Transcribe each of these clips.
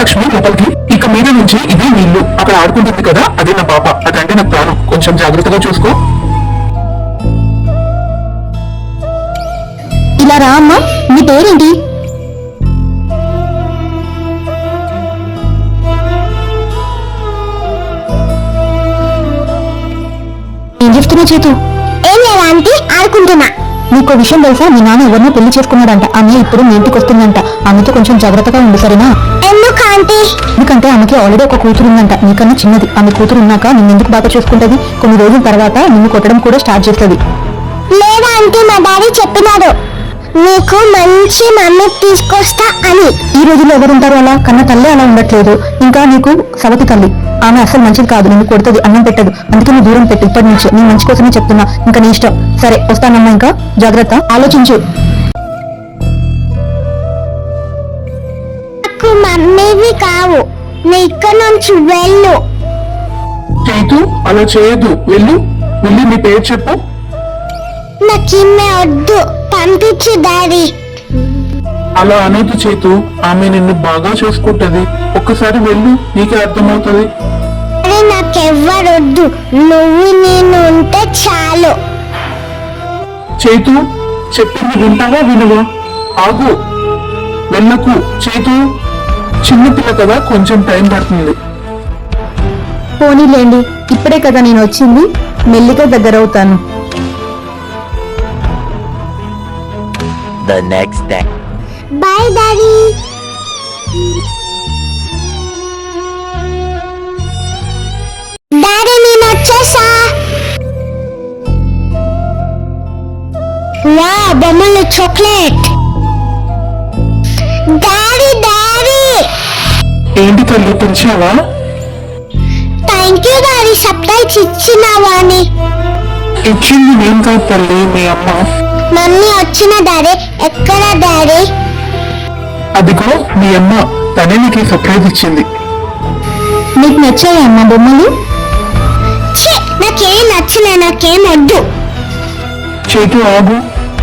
లక్ష్మి లోపలికి. ఇక మీద నుంచి ఇది నీ ఇల్లు అక్కడ ఆడుకుంటుంది కదా అదే నా పాప. అదంటే నాకు ప్రాణం. కొంచెం జాగ్రత్తగా చూసుకో. ఇలా రా అమ్మా. నీ పేరేంటి? ఏం చెప్తున్నా చేతు? ఏం లేదా ఆంటీ ఆడుకుంటున్నా. నీకు విషయం తెలుసా? మీ నాన్న ఎవరినో పెళ్ళి చేసుకున్నాడంట. ఆమె ఇప్పుడు మీ ఇంటికి వస్తుందంట. ఆమెతో కొంచెం జాగ్రత్తగా ఉండు సరేనా? ఆంటీ? ఎందుకంటే ఆమెకి ఆల్రెడీ ఒక కూతురు ఉందంట నీకన్నా చిన్నది. ఆమె కూతురు ఉన్నాక నిన్ను ఎందుకు బాగా చూసుకుంటది? కొన్ని రోజుల తర్వాత నిన్ను కొట్టడం కూడా స్టార్ట్ చేస్తుంది. లేదా ఆంటీ మా డాడీ చెప్పినాడు. నీకు మంచి మమ్మీ తీసుకొస్తా అని. ఈ రోజుల్లో ఎవరుంటారు అలా? కన్న తల్లి అలా ఉండట్లేదు. ఇంకా నీకు సవతి తల్లి. ఆమె అసలు మంచిది కాదు. నిన్ను కొడుతుంది అన్నం పెట్టదు. అందుకే నువ్వు దూరం పెట్టు. ఇప్పటి నుంచి. నీ మంచి కోసమే చెప్తున్నా. ఇంకా నీ ఇష్టం. సరే వస్తానమ్మా ఇంకా. జాగ్రత్త. ఆలోచించు. మమ్మీవి కావు. నీ ఇక్కడ నుంచి వెళ్ళు. చైతు అలా చేయొద్దు. వెళ్ళు. వెళ్ళి నీ పేరు చెప్పు. నాకు ఇమ్మే వద్దు. పంపించు డాడీ. అలా అనేది చేతు. ఆమె నిన్ను బాగా చూసుకుంటది. ఒక్కసారి వెళ్ళు. నీకే అర్థమవుతుంది. అరే నాకెవ్వరొద్దు. నువ్వు నేను ఉంటే చాలు. చేతు చెప్పింది వింటావా వినవా? ఆగు. వెళ్ళకు. చేతు. చిన్నపిల్ల కదా కొంచెం టైం పడుతుంది. పోనీలేండి ఇప్పుడే కదా నేను వచ్చింది. మెల్లిగా దగ్గరవుతాను. Next day. Bye daddy daddy నేను వచ్చేసా. వా బొమ్మలు చాక్లెట్ డాడీ తల్లి పిలిచావా థ్యాంక్ యూ డాడీ సర్ప్రైజ్ ఇచ్చినావా అని. ఇచ్చింది నేను కాదు తల్లి మీ అమ్మ. మమ్మీ వచ్చిన డాడీ. ఎక్కడ డాడీ? అదిగో మీ అమ్మ తనే నీకు సర్ప్రైజ్ ఇచ్చింది. నీకు నచ్చాయా అమ్మ బొమ్మలు? ఛీ నాకేం నచ్చలే నాకేం వద్దు. చేతు ఆగు.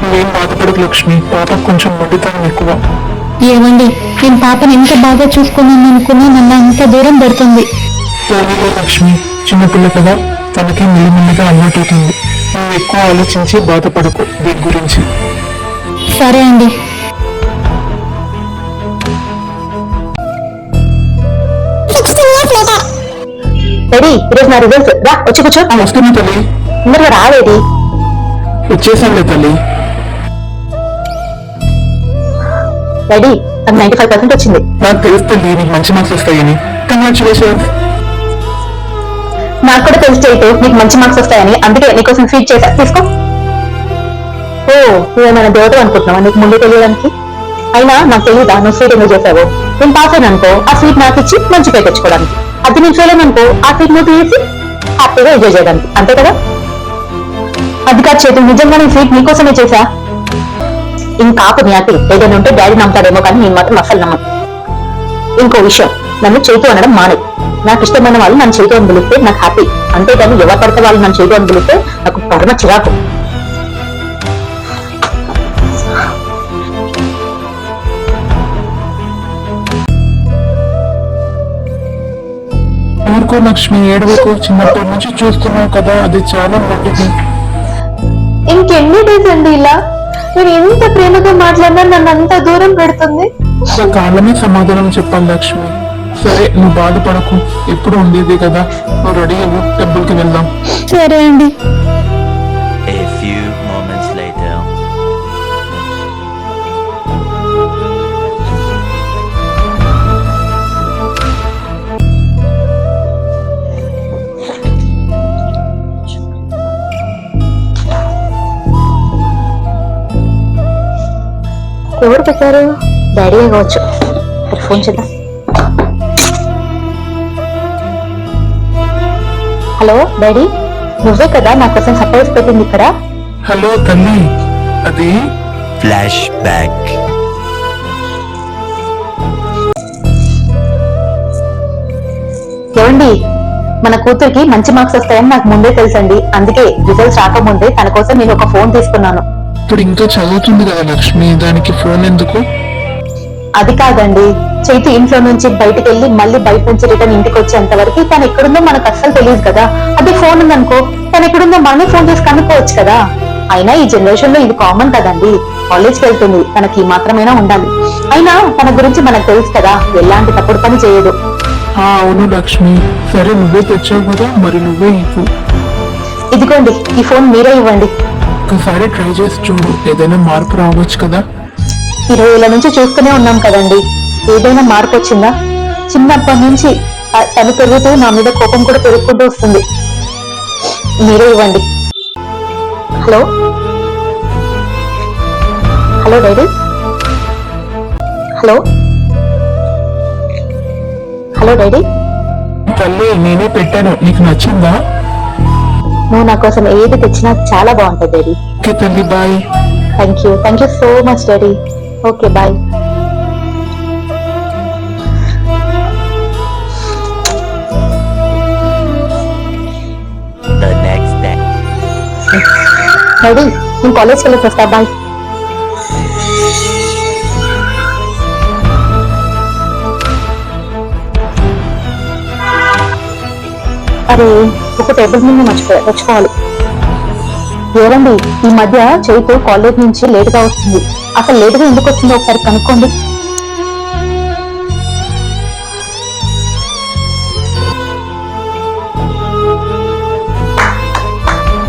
నువ్వేం బాధపడకు లక్ష్మి. పాపకు కొంచెం మొండితనం ఎక్కువ. ఏమండి నేను పాపని ఎంత బాగా చూసుకున్నాను అనుకున్నా నన్ను అంత దూరం పెడుతుంది. లక్ష్మి చిన్నపిల్ల కదా తనకి మెల్లిమెల్లిగా అలవాటవుతుంది నువ్వు ఎక్కువ ఆలోచించి బాధపడకు దీని గురించి. సరే అండి. రెడీ ఈరోజు నా రిజల్ట్స్ రా వచ్చి కూర్చో. ఆ, వస్తున్నా తల్లి. తొందరగా రావేది తల్లి. రెడీ. నాకు నైన్టీ ఫైవ్ పర్సెంట్ వచ్చింది. నాకు తెలుసు తల్లి నీకు మంచి మార్క్స్ వస్తాయని కంగ్రాచులేషన్స్ నాకు కూడా తెలిసి అయితే నీకు మంచి మార్క్స్ వస్తాయని. అందుకే నీకోసం ఫీడ్ చేశా. తీసుకో. ఓ నువ్వేమైనా దేవత అనుకుంటున్నావా? నీకు ముందు తెలియడానికి? అయినా నాకు తెలియదా నువ్వు స్వీట్ ఎందుకు చేసావు నేను పాస్ అయినా అనుకో ఆ స్వీట్ నాకు ఇచ్చి మంచి పేరు తెచ్చుకోవడానికి. అది నేను ఫెయిల్ అనుకో ఆ స్వీట్ నువ్వు తీసి హ్యాపీగా ఎంజాయ్ చేయడానికి. అంతే కదా? అది కాదు చేతి నిజంగా నేను స్వీట్ నీకోసమే చేశా? ఇంకా ఆపు నీ యాక్టింగ్ ఏదైనా ఉంటే డాడీ నమ్ముతాడేమో కానీ నేను మాత్రం అసలు నమ్మను. ఇంకో విషయం నన్ను చేతు అనడం మానే. నాకు ఇష్టమైన వాళ్ళు నన్ను చేతు అని పిలిస్తే నాకు హ్యాపీ అంతేగాని ఎవరు పడితే వాళ్ళు నన్ను చేతు అని పిలిస్తే నాకు పరమ చిరాకు. ఊరుకో లక్ష్మి ఏడవకు. చిన్నప్పటి నుంచి చూస్తున్నావు కదా అది చాలా మంచిది. ఇంకెన్ని డేస్ అండి ఇలా? నేను ఎంత ప్రేమగా మాట్లాడినా నన్ను అంత దూరం పెడుతుంది? ఒక కాలమే సమాధానం చెప్పాలి లక్ష్మి. సరే నువ్వు బాధపడకు. ఎప్పుడు ఉండేది కదా? నువ్వు రెడీ అవ్వు టెంపుల్కి వెళ్దాం. సరే అండి. ఎవరు పెట్టారు? డాడీ కావచ్చు. మరి ఫోన్ చేద్దాం. Hello daddy? నువ్వే కదా నా కోసం సర్ప్రైజ్ పెట్టింది ఇక్కడ? హలో తల్లి. అది? Flashback. ఏమండి మన కూతురికి మంచి మార్క్స్ వస్తాయని నాకు ముందే తెలుసండి. అందుకే రిజల్ట్స్ రాకముందే తన కోసం నేను ఒక ఫోన్ తీసుకున్నాను. ఇప్పుడు ఇంకా చదువుతుంది కదా లక్ష్మి దానికి ఫోన్ ఎందుకు? అది కాదండి. చైతు ఇంట్లో నుంచి బయటకు వెళ్ళి మళ్ళీ బయట నుంచి రిటర్న్ ఇంటికి వచ్చేంత వరకు తను ఎక్కడుందో మనకు అస్సలు తెలియదు కదా. అదే ఫోన్ ఉందనుకో తను ఎక్కడుందో మనమే ఫోన్ చేసి కనుక్కోవచ్చు కదా. అయినా ఈ జనరేషన్లో ఇది కామన్ కదండి. కాలేజ్కి వెళ్తుంది తనకి మాత్రమైనా ఉండాలి. అయినా తన గురించి మనకు తెలుసు కదా ఎలాంటి తప్పుడు పని చేయదు అవును లక్ష్మి. సరే నువ్వే తెచ్చావు కదా మరి నువ్వే ఇవ్వు. ఇదిగోండి ఈ ఫోన్ మీరే ఇవ్వండి. ఒకసారి ట్రై చేసి చూడు ఏదైనా మార్పు రావచ్చు కదా? ఇరవై ఏళ్ళ నుంచి చూస్తూనే ఉన్నాం కదండి. ఏదైనా మార్పు వచ్చిందా? చిన్నప్పటి నుంచి తను పెరుగుతూ నా మీద కోపం కూడా పెరుగుకుంటూ వస్తుంది. మీరే ఇవ్వండి. Hello? Hello daddy? Hello? Hello daddy? తల్లి నేనే పెట్టాను. నీకు నచ్చిందా? నువ్వు నా కోసం ఏది తెచ్చినా చాలా బాగుంటుంది డాడీ ఓకే తల్లి bye. Thank you thank you so much daddy okay bye. Daddy నేను కాలేజ్కి వెళ్ళి వస్తా బాయ్ అరే ఒక టేబుల్ మీద మర్చిపోయా తెచ్చుకోవాలి ఈ మధ్య చైతు కాలేజ్ నుంచి లేటుగా వస్తుంది. అసలు లేటుగా ఎందుకు వచ్చిందో ఒకసారి కనుక్కోండి.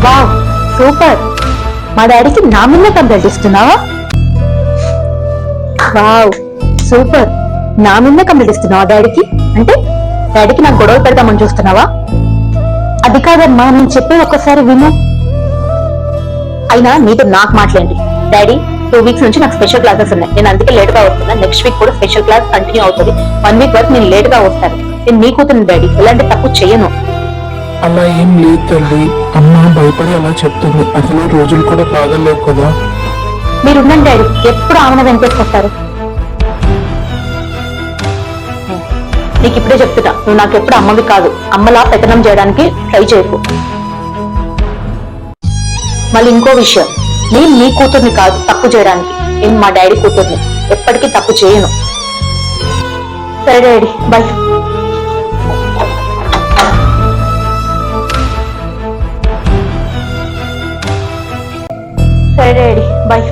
Wow super. మా డాడీకి నా మీద కంప్లైంట్ ఇస్తున్నావా వావ్ సూపర్. నా మీద కంప్లైంట్ ఇస్తున్నావా డాడీకి? అంటే డాడీకి నాకు గొడవ పెడదామని చూస్తున్నావా? అది కాదమ్మా నేను చెప్పి ఒక్కసారి విను. అయినా నీతో నాకు మాట్లాడండి. డాడీ టూ వీక్స్ నుంచి నాకు స్పెషల్ క్లాసెస్ ఉన్నాయి. నేను అందుకే లేట్గా వస్తున్నా నెక్స్ట్ వీక్ కూడా స్పెషల్ క్లాస్ కంటిన్యూ అవుతుంది. వన్ వీక్ వరకు నేను లేట్గా వస్తాను. నేను మీ కూతురు డాడీ ఎలాంటి తప్పు చేయను. అలా ఏం లేదు తల్లి. అమ్మ భయపడి అలా చెప్తుంది. అసలు రోజులు కూడా బాగలేవు కదా. మీరు ఉండండి డాడీ ఎప్పుడు ఆమెను వెంకేసుకొస్తారు నీకు ఇప్పుడే చెప్తున్నా. నువ్వు నాకు ఎప్పుడు అమ్మవి కాదు. అమ్మలా పెతనం చేయడానికి ట్రై చేయకు. మళ్ళీ ఇంకో విషయం. నేను నీ కూతుర్ని కాదు తప్పు చేయడానికి. నేను మా డాడీ కూతుర్ని. ఎప్పటికీ తప్పు చేయను. సరే డాడీ బాయ్. సరే డాడీ బాయ్.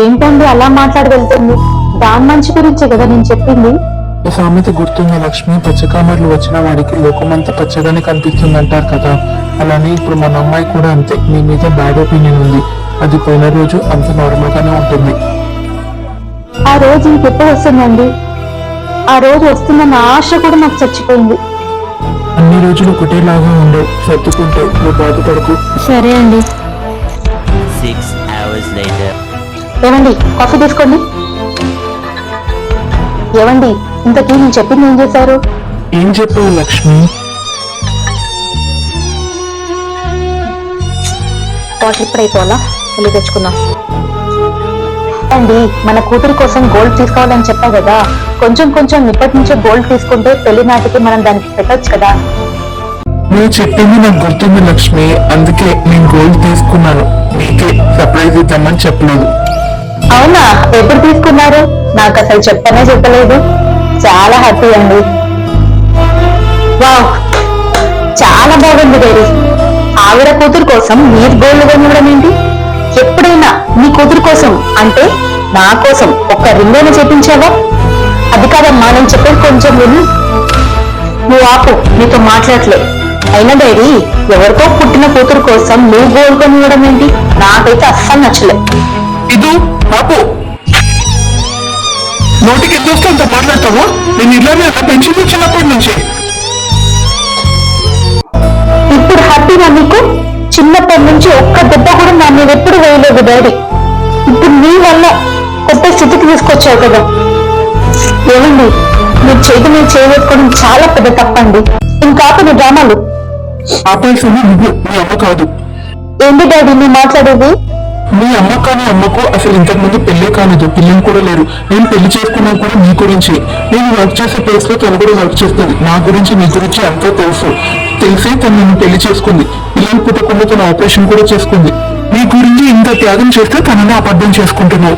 ఏంటండి అలా మాట్లాడి వెళ్తుంది దాని మంచి గురించే కదా నేను చెప్పింది? ఈ సామెత గుర్తుంది లక్ష్మి పచ్చకామర్లు వచ్చిన వాడికి లోకమంతా పచ్చగానే కనిపిస్తుంది అంటారు కదా. అలానే ఇప్పుడు మన అమ్మాయి కూడా అంతే మీ మీద బ్యాడ్ ఒపీనియన్ ఉంది. అది పోయిన రోజు అంత నార్మల్ గానే ఉంటుంది. ఆ రోజు ఇంకెప్పుడు వస్తుందండి? ఆ రోజు వస్తుందన్న ఆశ కూడా నాకు చచ్చిపోయింది. అన్ని రోజులు ఒకటేలాగా ఉండవు సర్దుకుంటే నువ్వు బాధపడకు. సరే అండి. Six hours later. ఏమండి కాఫీ తీసుకోండి. ఏమండి ఇంతకీ నేను చెప్పింది ఏం చేశారు? ఏం చెప్పావు లక్ష్మి? వాటర్ ఇప్పుడు అయిపోవాలా? వెళ్ళి తెచ్చుకుందాం. అండి మన కూతురి కోసం గోల్డ్ తీసుకోవాలని చెప్పా కదా? కొంచెం కొంచెం ఇప్పటి నుంచే గోల్డ్ తీసుకుంటే పెళ్ళి నాటికి మనం దానికి పెట్టొచ్చు కదా? నువ్వు చెప్పింది నాకు గుర్తుంది లక్ష్మి. అందుకే నేను గోల్డ్ తీసుకున్నాను. నీకే సర్ప్రైజ్ ఇద్దామని చెప్పలేదు. అవునా? ఎప్పుడు తీసుకున్నారు. నాకు అసలు చెప్పనే చెప్పలేదు. చాలా హ్యాపీ అండి. వావ్! చాలా బాగుంది డైరీ ఆవిడ కూతురు కోసం మీరు గోల్డ్ కొనడం ఏంటి? ఎప్పుడైనా నీ కూతురు కోసం అంటే నా కోసం ఒక్క రింగ్ అయినా చెప్పించావా అది కాదమ్మా నేను చెప్పేది కొంచెం విని. నువ్వు ఆపు నీతో మాట్లాడలే. అయినా డైరీ ఎవరికో పుట్టిన కూతురు కోసం నువ్వు గోల్డ్ కొనివ్వడం ఏంటి? నాకైతే అస్సలు నచ్చలేదు ఇది పాపు నోటికి అంత మాట్లాడతావు? నేను ఇలానే పెంచింది చిన్నప్పటి నుంచి. ఇప్పుడు హ్యాపీగా నీకు? చిన్నప్పటి నుంచి ఒక్క దెబ్బ కూడా నా మీద ఎప్పుడు వేయలేదు డాడీ. ఇప్పుడు నీ వల్ల కొత్త స్థితికి తీసుకొచ్చావు కదా. ఏమండి మీరు చేతి మీద చేయవేసుకోవడం చాలా పెద్ద తప్పండి. ఇంకా ఆపని డ్రామాలు. ఆపేసింది నువ్వు మీ అమ్మ కాదు. ఏంటి డాడీ నువ్వు మాట్లాడేది? మీ అమ్మ కానీ అమ్మకు అసలు ఇంతకుముందు పెళ్ళే కాలేదు పిల్లలు కూడా లేరు. నేను పెళ్ళి చేసుకున్నా కూడా నీ గురించి. నేను వర్క్ చేసే ప్లేస్లో తను కూడా వర్క్ చేస్తుంది. నా గురించి మీ గురించి అంతా తెలుసు. తెలిసే తను నన్ను పెళ్ళి చేసుకుంది. పిల్లలు పుట్టకుండా తన ఆపరేషన్ కూడా చేసుకుంది. మీ గురించి ఇంత త్యాగం చేస్తే తనని అబద్ధం చేసుకుంటున్నావు.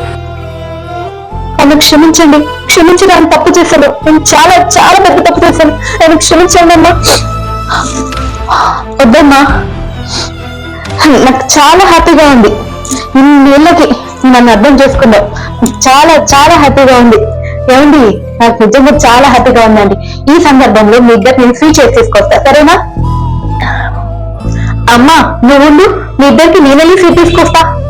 నన్ను క్షమించండి. క్షమించడానికి తప్పు చేశాను నేను చాలా చాలా పెద్ద తప్పు చేశాను. నన్ను క్షమించండి అమ్మా. వద్దమ్మా. నాకు చాలా హ్యాపీగా ఉంది. ఇన్నేళ్ళకి నన్ను అర్థం చేసుకున్నావు. చాలా చాలా హ్యాపీగా ఉంది. ఏమండి? నాకు నిజంగా చాలా హ్యాపీగా ఉందండి. ఈ సందర్భంలో మీ ఇద్దరు నేను స్వీట్ చేసి తీసుకొస్తా. సరేనా? అమ్మా నువ్వు మీ ఇద్దరికి నేను వెళ్ళి స్వీట్ తీసుకొస్తా.